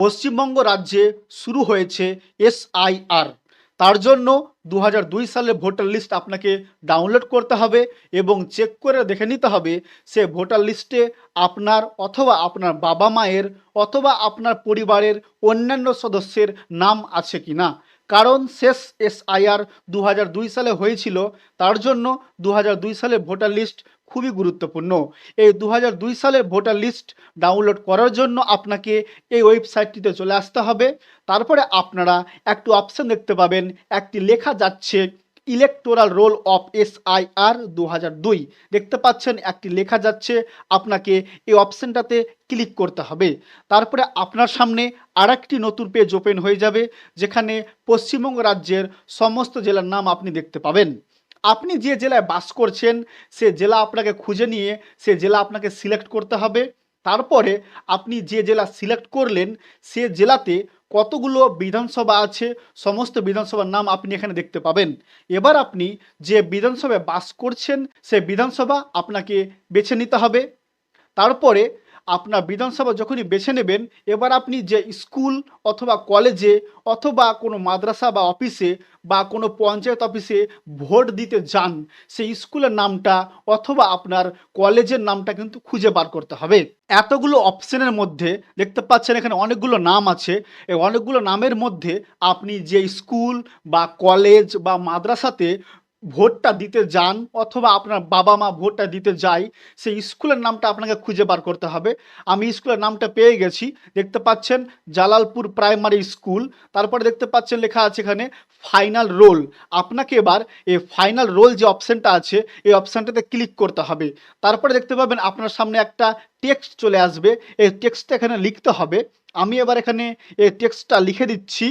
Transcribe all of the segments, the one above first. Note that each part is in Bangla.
পশ্চিমবঙ্গ রাজ্যে শুরু হয়েছে এসআইআর তার জন্য দু সালে ভোটার লিস্ট আপনাকে ডাউনলোড করতে হবে এবং চেক করে দেখে নিতে হবে সে ভোটার লিস্টে আপনার অথবা আপনার বাবা মায়ের অথবা আপনার পরিবারের অন্যান্য সদস্যের নাম আছে কি না। কারণ শেষ এসআইআর দু দুই সালে হয়েছিল, তার জন্য দু দুই সালে ভোটার লিস্ট খুবই গুরুত্বপূর্ণ। এই দু দুই ভোটার লিস্ট ডাউনলোড করার জন্য আপনাকে এই ওয়েবসাইটটিতে চলে আসতে হবে। তারপরে আপনারা একটু অপশান দেখতে পাবেন, একটি লেখা যাচ্ছে electoral roll of S I R দু দুই। দেখতে পাচ্ছেন, একটি লেখা যাচ্ছে, আপনাকে এই অপশনটাতে ক্লিক করতে হবে। তারপরে আপনার সামনে আর একটি নতুন পেজ ওপেন হয়ে যাবে, যেখানে পশ্চিমবঙ্গ রাজ্যের সমস্ত জেলার নাম আপনি দেখতে পাবেন। আপনি যে জেলায় বাস করছেন, সে জেলা আপনাকে খুঁজে নিয়ে, সে জেলা আপনাকে সিলেক্ট করতে হবে। তারপরে আপনি যে জেলা সিলেক্ট করলেন, সে জেলাতে কতগুলো বিধানসভা আছে, সমস্ত বিধানসভার নাম আপনি এখানে দেখতে পাবেন। এবার আপনি যে বিধানসভায় বাস করছেন, সে বিধানসভা আপনাকে বেছে নিতে হবে। তারপরে আপনার বিধানসভা যখনই বেছে নেবেন, এবার আপনি যে স্কুল অথবা কলেজে অথবা কোনো মাদ্রাসা বা অফিসে বা কোনো পঞ্চায়েত অফিসে ভোট দিতে যান, সেই স্কুলের নামটা অথবা আপনার কলেজের নামটা কিন্তু খুঁজে বার করতে হবে। এতগুলো অপশনের মধ্যে দেখতে পাচ্ছেন এখানে অনেকগুলো নাম আছে। এই অনেকগুলো নামের মধ্যে আপনি যে স্কুল বা কলেজ বা মাদ্রাসাতে ভোটটা দিতে যান অথবা আপনার বাবা মা ভোটটা দিতে যায়, সেই স্কুলের নামটা আপনাকে খুঁজে বার করতে হবে। আমি স্কুলের নামটা পেয়ে গেছি। দেখতে পাচ্ছেন জালালপুর প্রাইমারি স্কুল। তারপরে দেখতে পাচ্ছেন লেখা আছে এখানে, ফাইনাল রোল। আপনাকে এবার এই ফাইনাল রোল যে অপশানটা আছে, এই অপশানটাতে ক্লিক করতে হবে। তারপরে দেখতে পাবেন আপনার সামনে একটা টেক্সট চলে আসবে। এই টেক্সটটা এখানে লিখতে হবে। আমি এবার এখানে এই টেক্সটটা লিখে দিচ্ছি।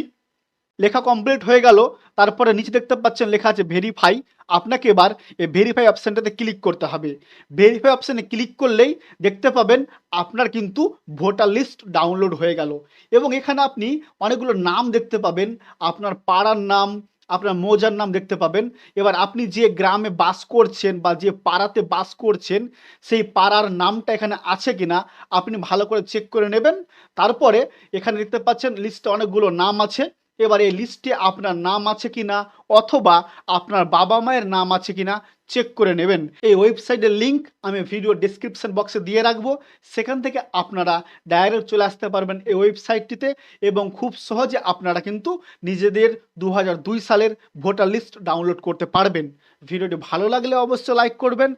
লেখা কমপ্লিট হয়ে গেল। তারপরে নিচে দেখতে পাচ্ছেন লেখা আছে ভেরিফাই আপনাকে এবার এই ভেরিফাই অপশানটাতে ক্লিক করতে হবে। ভেরিফাই অপশানে ক্লিক করলেই দেখতে পাবেন আপনার কিন্তু ভোটার লিস্ট ডাউনলোড হয়ে গেল। এবং এখানে আপনি অনেকগুলো নাম দেখতে পাবেন। আপনার পাড়ার নাম, আপনার মৌজার নাম দেখতে পাবেন। এবার আপনি যে গ্রামে বাস করছেন বা যে পাড়াতে বাস করছেন, সেই পাড়ার নামটা এখানে আছে কিনা আপনি ভালো করে চেক করে নেবেন। তারপরে এখানে দেখতে পাচ্ছেন লিস্টে অনেকগুলো নাম আছে। এবার এই লিস্টে আপনার নাম আছে কি না অথবা আপনার বাবা মায়ের নাম আছে কিনা চেক করে নেবেন। এই ওয়েবসাইটের লিংক আমি ভিডিও ডিসক্রিপশন বক্সে দিয়ে রাখব। সেখান থেকে আপনারা ডাইরেক্ট চলে আসতে পারবেন এই ওয়েবসাইটটিতে এবং খুব সহজে আপনারা কিন্তু নিজেদের দু হাজার দুই সালের ভোটার লিস্ট ডাউনলোড করতে পারবেন। ভিডিওটি ভালো লাগলে অবশ্যই লাইক করবেন